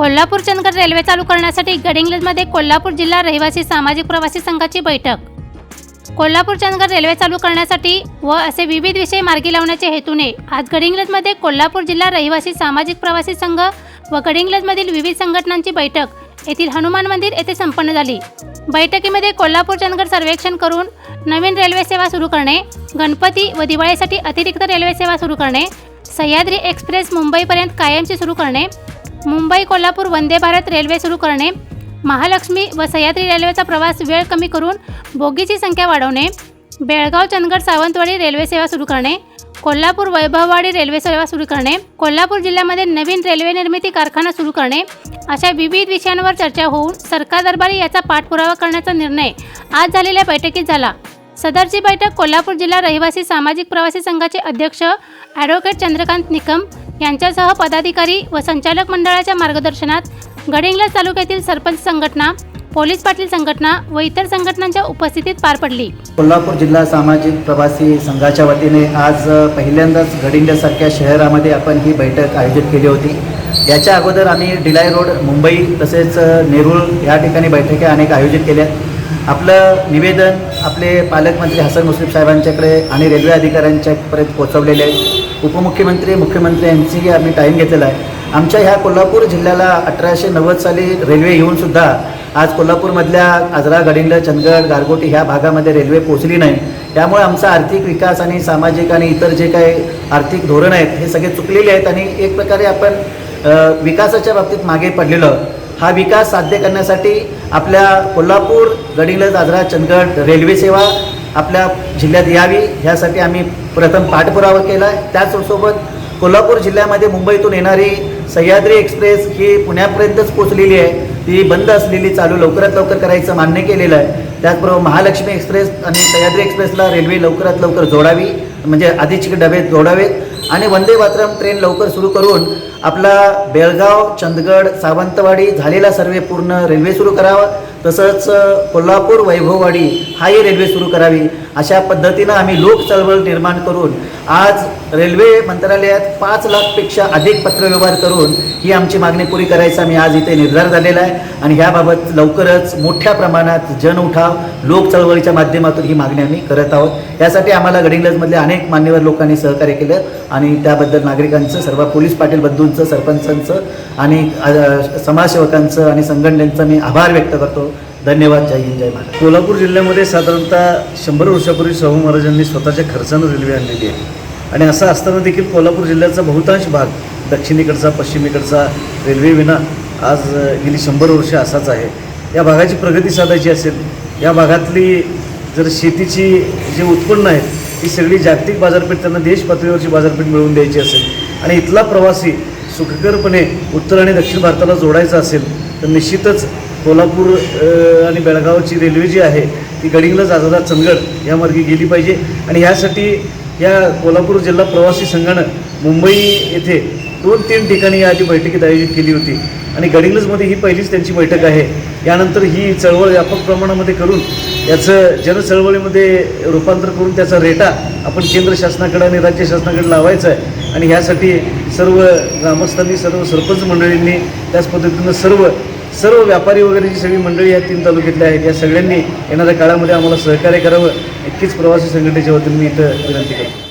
Kolhapur Chandgad railway चालू करण्यासाठी गडिंग्लजमध्ये कोल्हापूर जिल्हा रहिवासी सामाजिक प्रवासी संघाची बैठक. कोल्हापूर चंदगड रेल्वे चालू करण्यासाठी व असे विविध विषय मार्गी लावण्याच्या हेतूने आज गडिंग्लजमध्ये कोल्हापूर जिल्हा रहिवासी सामाजिक प्रवासी संघ व गडिंग्लजमधील विविध संघटनांची बैठक येथील हनुमान मंदिर येथे संपन्न झाली. बैठकीमध्ये कोल्हापूर चंदगड सर्वेक्षण करून नवीन रेल्वे सेवा सुरू करणे गणपती व दिवाळीसाठी अतिरिक्त रेल्वे सेवा सुरू करणे सह्याद्री एक्सप्रेस मुंबईपर्यंत कायमची सुरू करणे मुंबई कोल्हापूर वंदे भारत रेल्वे सुरू करणे. महालक्ष्मी व सह्याद्री रेल्वेचा प्रवास वेळ कमी करून बोगीची संख्या वाढवणे. बेळगाव चंदगड सावंतवाडी रेल्वे सेवा सुरू करणे. कोल्हापूर वैभववाडी रेल्वे सेवा सुरू करणे. कोल्हापूर जिल्ह्यामध्ये नवीन रेल्वे निर्मिती कारखाना सुरू करणे. अशा विविध विषयांवर चर्चा होऊन सरकार दरबारी याचा पाठपुरावा करण्याचा निर्णय आज झालेल्या बैठकीत झाला. सदरची बैठक कोल्हापूर जिल्हा रहिवासी सामाजिक प्रवासी संघाचे अध्यक्ष ॲडव्होकेट चंद्रकांत निकम यांच्यासह पदाधिकारी व संचालक मंडळाच्या मार्गदर्शनात गडिंग्लज तालुक्यातील सरपंच संघटना पोलीस पाटील संघटना व इतर संघटनांच्या उपस्थितीत पार पडली. कोल्हापूर जिल्हा सामाजिक प्रवासी संघाच्या वतीने आज पहिल्यांदाच गडिंग्लजसारख्या शहरामध्ये आपण ही बैठक आयोजित केली होती. याच्या अगोदर आम्ही डिलाय रोड मुंबई तसेच नेरूळ या ठिकाणी बैठका अनेक आयोजित केल्या. आपलं निवेदन आपले पालकमंत्री हसन मुश्रीफ साहेबांच्याकडे आणि रेल्वे अधिकाऱ्यांच्यापर्यंत पोहोचवलेले आहे. उपमुख्यमंत्री मुख्यमंत्री यांची आम्ही टाईम घेतलेला आहे. आमच्या ह्या कोल्हापूर जिल्ह्याला अठराशे नव्वद साली रेल्वे येऊनसुद्धा आज कोल्हापूरमधल्या आजरा गडिंग्ल चंदगड गारगोटी ह्या भागामध्ये रेल्वे पोहोचली नाही. त्यामुळे आमचा आर्थिक विकास आणि सामाजिक आणि इतर जे काही आर्थिक धोरण आहेत हे सगळे चुकलेले आहेत आणि एक प्रकारे आपण विकासाच्या बाबतीत मागे पडलेलो हा विकास साध्य करण्यासाठी आपल्या कोल्हापूर गडिंग्लज आजरा चंदगड रेल्वे सेवा आपल्या जिल्ह्यात यावी ह्यासाठी आम्ही प्रथम पाठपुरावा केला. आहे त्याचसोबत कोल्हापूर जिल्ह्यामध्ये मुंबईतून येणारी सह्याद्री एक्सप्रेस ही पुण्यापर्यंतच पोचलेली आहे. ती बंद असलेली चालू लवकरात लवकर करायचं मान्य केलेलं आहे. त्याचबरोबर महालक्ष्मी एक्सप्रेस आणि सह्याद्री एक्सप्रेसला रेल्वे लवकरात लवकर जोडावी म्हणजे आधीचे डबे जोडावेत. आणि वंदे मातरम ट्रेन लवकर सुरू करून आपला बेळगाव चंदगड सावंतवाडी झालेला सर्वे पूर्ण रेल्वे सुरू करावा. तसंच कोल्हापूर वैभववाडी हाही रेल्वे सुरू करावी. अशा पद्धतीनं आम्ही लोक चळवळ निर्माण करून आज रेल्वे मंत्रालयात पाच लाखपेक्षा अधिक पत्रव्यवहार करून ही आमची मागणी पुरी करायचा आम्ही आज इथे निर्धार झालेला आहे. आणि ह्याबाबत लवकरच मोठ्या प्रमाणात जनउठाव लोक चळवळीच्या माध्यमातून ही मागणी आम्ही करत आहोत. यासाठी आम्हाला गडिंग्लजमधले अनेक मान्यवर लोकांनी सहकार्य केलं. आणि त्याबद्दल नागरिकांचं सर्व पोलीस पाटील बंधूंचं सरपंचांचं आणि समाजसेवकांचं आणि संघटनेचं मी आभार व्यक्त करतो. धन्यवाद जय हिंद जय महाराज कोल्हापूर जिल्ह्यामध्ये साधारणतः शंभर वर्षापूर्वी शाहू महाराजांनी स्वतःच्या खर्चानं रेल्वे आणलेली आहे. आणि असं असताना देखील कोल्हापूर जिल्ह्याचा बहुतांश भाग दक्षिणेकडचा पश्चिमेकडचा रेल्वेविना आज गेली शंभर वर्ष असाच आहे. या भागाची प्रगती साधायची असेल या भागातली जर शेतीची जे उत्पन्न आहेत ती सगळी जागतिक बाजारपेठ त्यांना देश पातळीवरची बाजारपेठ मिळवून द्यायची असेल आणि इथला प्रवासी सुखकरपणे उत्तर आणि दक्षिण भारताला जोडायचा असेल तर निश्चितच कोल्हापूर आणि बेळगावची रेल्वे जी आहे ती गडिंगलज आझादा चंदगड या मार्गे गेली पाहिजे. आणि ह्यासाठी या कोल्हापूर जिल्हा प्रवासी संघानं मुंबई येथे दोन तीन ठिकाणी याआधी बैठकीत आयोजित केली होती. आणि गडिंग्लजमध्ये ही पहिलीच त्यांची बैठक आहे. यानंतर ही चळवळ व्यापक प्रमाणामध्ये करून याचं जनचळवळीमध्ये रूपांतर करून त्याचा रेटा आपण केंद्र शासनाकडे आणि राज्य शासनाकडे लावायचा आहे. आणि ह्यासाठी सर्व ग्रामस्थांनी सर्व सरपंच मंडळींनी त्याच पद्धतीनं सर्व सर्व व्यापारी वगैरे जी सगळी मंडळी आहेत तीन तालुक्यातल्या आहेत या सगळ्यांनी येणाऱ्या काळामध्ये आम्हाला सहकार्य करावं. इतकीच प्रवासी संघटनेच्या वतीने मी इथं विनंती करतो.